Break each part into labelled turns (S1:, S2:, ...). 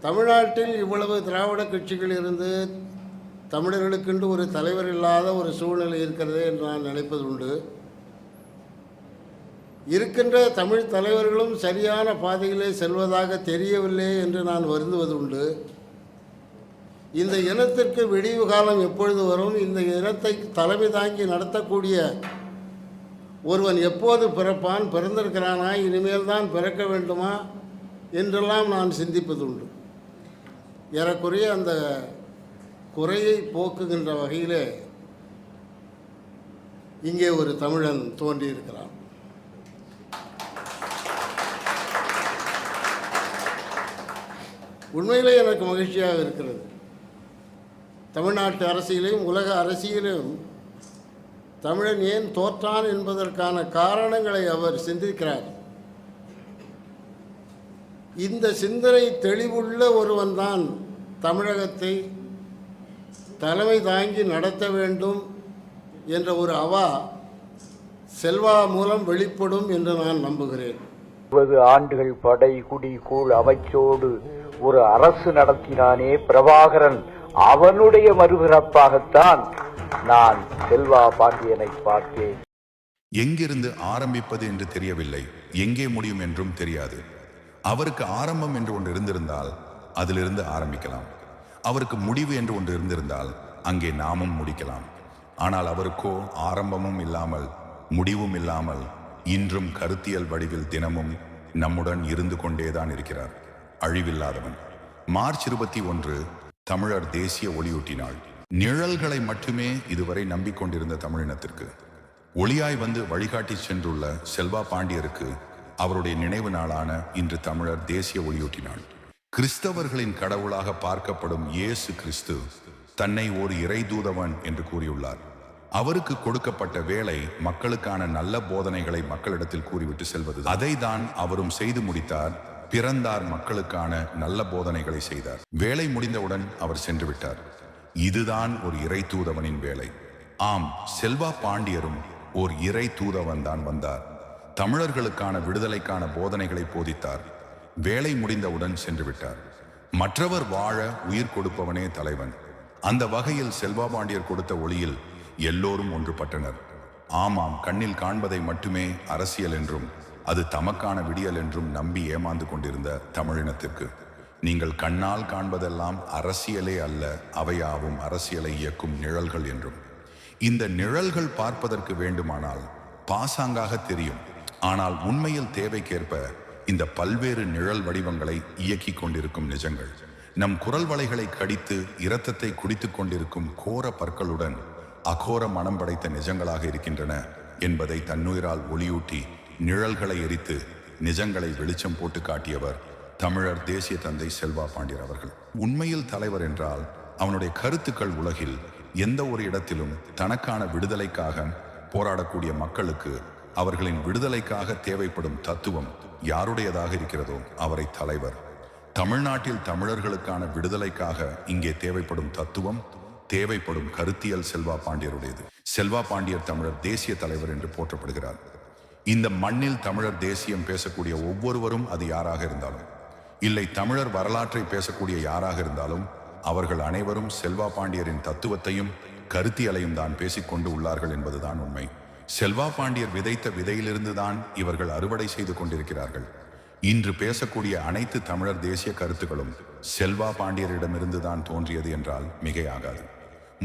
S1: தமிழ்நாட்டில் இவ்வளவு திராவிட கட்சிகள் இருந்து தமிழர்களுக்கென்று ஒரு தலைவர் இல்லாத ஒரு சூழ்நிலை இருக்கிறது என்று நான் நினைப்பது உண்டு. இருக்கின்ற தமிழ் தலைவர்களும் சரியான பாதையிலே செல்வதாக தெரியவில்லை என்று நான் வருந்துவது உண்டு. இந்த இனத்திற்கு விடிவு காலம் எப்பொழுது வரும்? இந்த இனத்தை தலைமை தாங்கி நடத்தக்கூடிய ஒருவன் எப்போது பிறப்பான்? பிறந்திருக்கிறானா? இனிமேல் தான் பிறக்க வேண்டுமா? என்றெல்லாம் நான் சிந்திப்பது உண்டு. ஏறக்குறைய அந்த குறையை போக்குகின்ற வகையிலே இங்கே ஒரு தமிழன் தோன்றியிருக்கிறான். உண்மையிலே எனக்கு மகிழ்ச்சியாக இருக்கிறது. தமிழ்நாட்டு அரசியலையும் உலக அரசியலையும் தமிழன் ஏன் தோற்றான் என்பதற்கான காரணங்களை அவர் சிந்திக்கிறார். இந்த சிந்தனை தெளிவுள்ள ஒருவன்தான் தமிழகத்தை தலைமை தாங்கி நடத்த வேண்டும் என்ற ஒரு அவா செல்வா மூலம் வெளிப்படும் என்று நான் நம்புகிறேன்.
S2: இருபது ஆண்டுகள் படை குடி கூழ் அமைச்சோடு ஒரு அரசு நடத்தினானே பிரபாகரன். அவனுடைய மறுபிறப்பாகத்தான் நான் செல்வா பாண்டியனை பார்த்தேன்.
S3: எங்கிருந்து ஆரம்பிப்பது என்று தெரியவில்லை. எங்கே முடியும் என்றும் தெரியாது. அவருக்கு ஆரம்பம் என்று ஒன்று இருந்திருந்தால் அதிலிருந்து ஆரம்பிக்கலாம். அவருக்கு முடிவு என்று ஒன்று இருந்திருந்தால் அங்கே நாமும் முடிக்கலாம். ஆனால் அவருக்கோ ஆரம்பமும் இல்லாமல் முடிவும் இல்லாமல் இன்றும் கருத்தியல் வடிவில் தினமும் நம்முடன் இருந்து கொண்டேதான் இருக்கிறார். அழிவில்லாதவன். மார்ச் இருபத்தி ஒன்று தமிழர் தேசிய ஒளியூட்டினாள். நிழல்களை மட்டுமே இதுவரை நம்பிக்கொண்டிருந்த தமிழினத்திற்கு. ஒளியாய் வந்து வழிகாட்டி சென்றுள்ள செல்வா பாண்டியருக்கு அவருடைய நினைவு நாளான இன்று தமிழர் தேசிய ஒளியூட்டினாள் கிறிஸ்தவர்களின் கடவுளாக பார்க்கப்படும் இயேசு கிறிஸ்து தன்னை ஒரு இறைதூதவன் என்று கூறியுள்ளார். அவருக்கு கொடுக்கப்பட்ட வேலை மக்களுக்கான நல்ல போதனைகளை மக்களிடத்தில் கூறிவிட்டு செல்வது. அதை தான் அவரும் செய்து முடித்தார். பிறந்தார் மக்களுக்கான நல்ல போதனைகளை செய்தார். வேலை முடிந்தவுடன் அவர் சென்று விட்டார். இதுதான் ஒரு இறை தூதவனின் வேலை. ஆம் செல்வா பாண்டியரும் ஓர் இறை தூதவன் தான் வந்தார். தமிழர்களுக்கான விடுதலைக்கான போதனைகளை போதித்தார். வேலை முடிந்தவுடன் சென்று விட்டார் மற்றவர் வாழ உயிர் கொடுப்பவனே தலைவன். அந்த வகையில் செல்வா பாண்டியர் கொடுத்த ஒளியில் எல்லோரும் ஒன்றுபட்டனர். ஆமாம் கண்ணில் காண்பதை மட்டுமே அரசியல் என்றும் அது தமக்கான விடியல் என்றும் நம்பி ஏமாந்து கொண்டிருந்த தமிழினத்திற்கு. நீங்கள் கண்ணால் காண்பதெல்லாம் அரசியலே அல்ல அவையாவும் அரசியலை இயக்கும் நிழல்கள் என்றும். இந்த நிழல்கள் பார்ப்பதற்கு வேண்டுமானால் பாசாங்காக தெரியும். ஆனால் உண்மையில் தேவைக்கேற்ப இந்த பல்வேறு நிழல் வடிவங்களை இயக்கிக் கொண்டிருக்கும் நிஜங்கள். நம் குரல் வலைகளை கடித்து இரத்தத்தை குடித்துக் கொண்டிருக்கும் கோர பற்களுடன் அகோர மனம் படைத்த நிஜங்களாக இருக்கின்றன என்பதை தன்னுயிரால் ஒளியூட்டி நிழல்களை எரித்து நிஜங்களை வெளிச்சம் போட்டு காட்டியவர் தமிழர் தேசிய தந்தை செல்வா பாண்டியர் அவர்கள். உண்மையில் தலைவர் என்றால் அவனுடைய கருத்துக்கள் உலகில் எந்த ஒரு இடத்திலும் தனக்கான விடுதலைக்காக போராடக்கூடிய மக்களுக்கு அவர்களின் விடுதலைக்காக தேவைப்படும் தத்துவம் யாருடையதாக இருக்கிறதோ அவரை தலைவர். தமிழ்நாட்டில் தமிழர்களுக்கான விடுதலைக்காக இங்கே தேவைப்படும் தத்துவம் தேவைப்படும் கருத்தியல் செல்வா பாண்டியருடையது. செல்வா பாண்டியர் தமிழர் தேசிய தலைவர் என்று போற்றப்படுகிறார். இந்த மண்ணில் தமிழர் தேசியம் பேசக்கூடிய ஒவ்வொருவரும் அது யாராக இருந்தாலும் இல்லை தமிழர் வரலாற்றை பேசக்கூடிய யாராக இருந்தாலும் அவர்கள் அனைவரும் செல்வா பாண்டியரின் தத்துவத்தையும் கருத்தியலையும் தான் பேசிக்கொண்டு உள்ளார்கள் என்பதுதான் உண்மை. செல்வா பாண்டியர் விதைத்த விதையிலிருந்து தான் இவர்கள் அறுவடை செய்து கொண்டிருக்கிறார்கள். இன்று பேசக்கூடிய அனைத்து தமிழர் தேசிய கருத்துக்களும் செல்வா பாண்டியரிடமிருந்து தான் தோன்றியது என்றால் மிகையாகாது.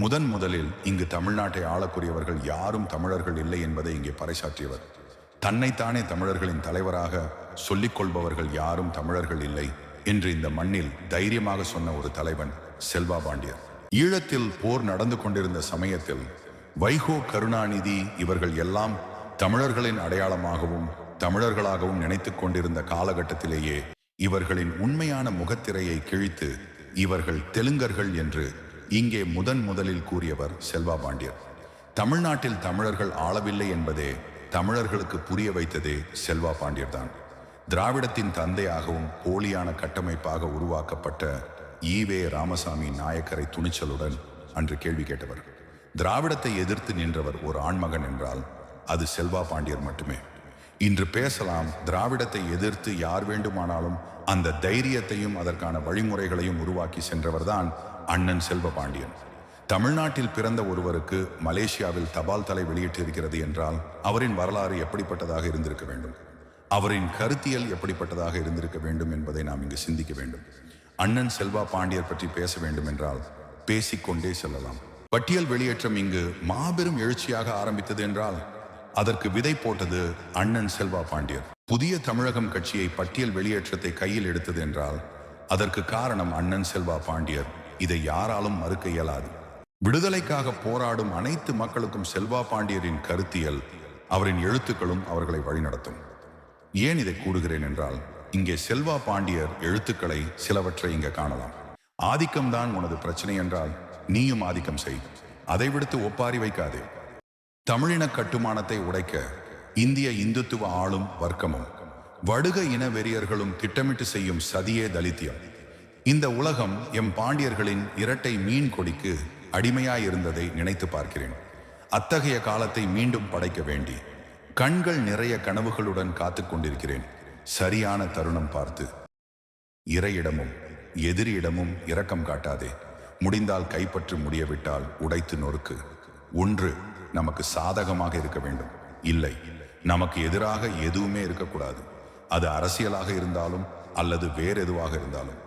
S3: முதன் முதலில் இங்கு தமிழ்நாட்டை ஆளக்கூடியவர்கள் யாரும் தமிழர்கள் இல்லை என்பதை இங்கே பறைசாற்றியவர். தன்னைத்தானே தமிழர்களின் தலைவராக சொல்லிக்கொள்பவர்கள் யாரும் தமிழர்கள் இல்லை என்று இந்த மண்ணில் தைரியமாக சொன்ன ஒரு தலைவன் செல்வா பாண்டியர். ஈழத்தில் போர் நடந்து கொண்டிருந்த சமயத்தில் வைகோ கருணாநிதி இவர்கள் எல்லாம் தமிழர்களின் அடையாளமாகவும் தமிழர்களாகவும் நினைத்து கொண்டிருந்த காலகட்டத்திலேயே இவர்களின் உண்மையான முகத்திரையை கிழித்து இவர்கள் தெலுங்கர்கள் என்று இங்கே முதன் முதலில் கூறியவர் செல்வா பாண்டியர். தமிழ்நாட்டில் தமிழர்கள் ஆளவில்லை என்பதே தமிழர்களுக்கு புரிய வைத்ததே செல்வா பாண்டியர் தான் திராவிடத்தின் தந்தையாகவும் போலியான கட்டமைப்பாக உருவாக்கப்பட்ட ஈவே ராமசாமி நாயக்கரை துணிச்சலுடன் அன்று கேள்வி கேட்டவர். திராவிடத்தை எதிர்த்து நின்றவர் ஒரு ஆண்மகன் என்றால் அது செல்வா பாண்டியர் மட்டுமே. இன்று பேசலாம் திராவிடத்தை எதிர்த்து யார் வேண்டுமானாலும் அந்த தைரியத்தையும் அதற்கான வழிமுறைகளையும் உருவாக்கி சென்றவர்தான் அண்ணன் செல்வபாண்டியன் தமிழ்நாட்டில் பிறந்த ஒருவருக்கு மலேசியாவில் தபால் தலை வெளியிட்டிருக்கிறது என்றால் அவரின் வரலாறு எப்படிப்பட்டதாக இருந்திருக்க வேண்டும்? அவரின் கருத்தியல் எப்படிப்பட்டதாக இருந்திருக்க வேண்டும் என்பதை நாம் இங்கு சிந்திக்க வேண்டும். அண்ணன் செல்வா பாண்டியர் பற்றி பேச வேண்டும் என்றால் பேசிக்கொண்டே செல்லலாம். பட்டியல் வெளியேற்றம் இங்கு மாபெரும் எழுச்சியாக ஆரம்பித்தது என்றால் அதற்கு விதை போட்டது அண்ணன் செல்வா பாண்டியர். புதிய தமிழகம் கட்சியை பட்டியல் வெளியேற்றத்தை கையில் எடுத்தது என்றால் அதற்கு காரணம் அண்ணன் செல்வா பாண்டியர். இதை யாராலும் மறுக்க இயலாது. விடுதலைக்காக போராடும் அனைத்து மக்களுக்கும் செல்வா பாண்டியரின் கருத்தியல் அவரின் எழுத்துக்களும் அவர்களை வழிநடத்தும். ஏன் இதை கூறுகிறேன் என்றால் இங்கே செல்வா பாண்டியர் எழுத்துக்களை சிலவற்றை இங்கே காணலாம். ஆதிக்கம்தான் உனது பிரச்சனை என்றால் நீயும் ஆதிக்கம் செய். அதை விடுத்து ஒப்பாரி வைக்காதே. தமிழின கட்டுமானத்தை உடைக்க இந்திய இந்துத்துவ ஆளும் வர்க்கமும் வடுக இன வெறியர்களும் திட்டமிட்டு செய்யும் சதியே தலித்தியம். இந்த உலகம் எம் பாண்டியர்களின் இரட்டை மீன் கொடிக்கு அடிமையாயிருந்ததை நினைத்து பார்க்கிறேன். அத்தகைய காலத்தை மீண்டும் படைக்க வேண்டி கண்கள் நிறைய கனவுகளுடன் காத்து கொண்டிருக்கிறேன். சரியான தருணம் பார்த்து. இறையிடமும் எதிரியிடமும் இரக்கம் காட்டாதே. முடிந்தால் கைப்பற்றி முடியவிட்டால் உடைத்து நொறுக்கு. ஒன்று நமக்கு சாதகமாக இருக்க வேண்டும். இல்லை நமக்கு எதிராக எதுவுமே இருக்கக்கூடாது. அது அரசியலாக இருந்தாலும் அல்லது வேறு எதுவாக இருந்தாலும்.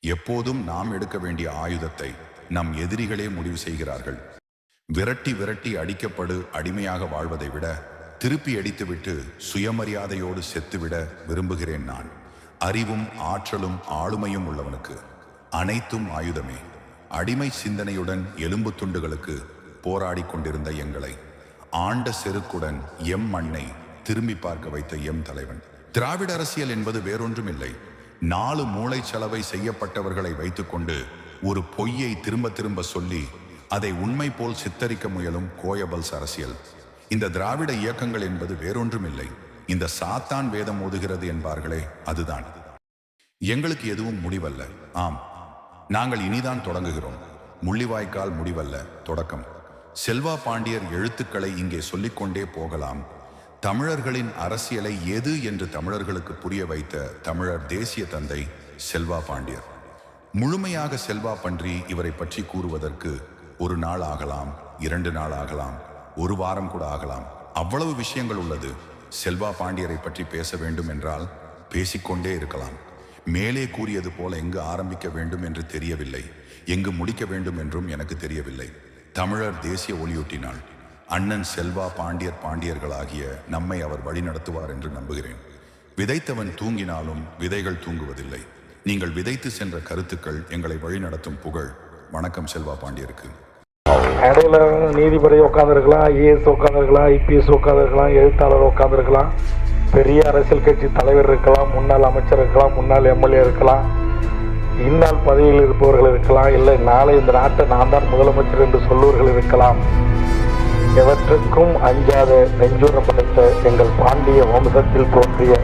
S3: எப்போதும் நாம் எடுக்க வேண்டிய ஆயுதத்தை நம் எதிரிகளே முடிவு செய்கிறார்கள். விரட்டி விரட்டி அடிக்கப்படு அடிமையாக வாழ்வதை விட திருப்பி அடித்துவிட்டு சுயமரியாதையோடு செத்துவிட விரும்புகிறேன் நான். அறிவும் ஆற்றலும் ஆளுமையும் உள்ளவனுக்கு அனைத்தும் ஆயுதமே. அடிமை சிந்தனையுடன் எலும்பு துண்டுகளுக்கு போராடி கொண்டிருந்த எங்களை ஆண்ட செருக்குடன் எம் மண்ணை திரும்பி பார்க்க வைத்த எம் தலைவன். திராவிட அரசியல் என்பது வேறொன்றும் இல்லை நாலு மூளைச்சலவை செய்யப்பட்டவர்களை வைத்துக்கொண்டு ஒரு பொய்யை திரும்ப திரும்ப சொல்லி அதை உண்மை போல் சித்தரிக்க முயலும் கோயபல்ஸ் அரசியல். இந்த திராவிட இயக்கங்கள் என்பது வேறொன்றும் இல்லை இந்த சாத்தான் வேதம் ஓதுகிறது என்பார்களே அதுதான். எங்களுக்கு எதுவும் முடிவல்ல. ஆம். நாங்கள் இனிதான் தொடங்குகிறோம். முள்ளிவாய்க்கால் முடிவல்ல தொடக்கம். செல்வா பாண்டியர் எழுத்துக்களை இங்கே சொல்லிக்கொண்டே போகலாம். தமிழர்களின் அரசியலை எது என்று தமிழர்களுக்கு புரிய வைத்த தமிழர் தேசிய தந்தை செல்வா பாண்டியர். முழுமையாக செல்வா பன்றி இவரை பற்றி கூறுவதற்கு ஒரு நாள் ஆகலாம் இரண்டு நாள் ஆகலாம் ஒரு வாரம் கூட ஆகலாம். அவ்வளவு விஷயங்கள் உள்ளது. செல்வா பாண்டியரை பற்றி பேச வேண்டும் என்றால் பேசிக்கொண்டே இருக்கலாம். மேலே கூறியது போல எங்கு ஆரம்பிக்க வேண்டும் என்று தெரியவில்லை. எங்கு முடிக்க வேண்டும் என்றும் எனக்கு தெரியவில்லை. தமிழர் தேசிய ஒளியூட்டினாள் அண்ணன் செல்வா பாண்டியர் பாண்டியர்களாகிய நம்மை அவர் வழிநடத்துவார் என்று நம்புகிறேன். விதைத்தவன் தூங்கினாலும் விதைகள் தூங்குவதில்லை. நீங்கள் விதைத்து சென்ற கருத்துக்கள் எங்களை வழிநடத்தும் புகழ். வணக்கம் செல்வா பாண்டியருக்கு.
S4: இடையில நீதிபதி உட்காந்துருக்கலாம் ஐஏஎஸ் உட்காந்துருக்கலாம் ஐபிஎஸ் உட்காந்துருக்கலாம் எழுத்தாளர் உட்காந்துருக்கலாம் பெரிய அரசியல் கட்சி தலைவர் இருக்கலாம் முன்னாள் அமைச்சர் இருக்கலாம் முன்னாள் எம்எல்ஏ இருக்கலாம் இந்நாள் பதவியில் இருப்பவர்கள் இருக்கலாம் இல்லை நாளை இந்த நாட்டை நான் தான் முதலமைச்சர் என்று சொல்லுவர்கள் இருக்கலாம். எவற்றுக்கும் அஞ்சாத நெஞ்சுரம் படைத்த எங்கள் பாண்டிய வம்சத்தில் தோன்றிய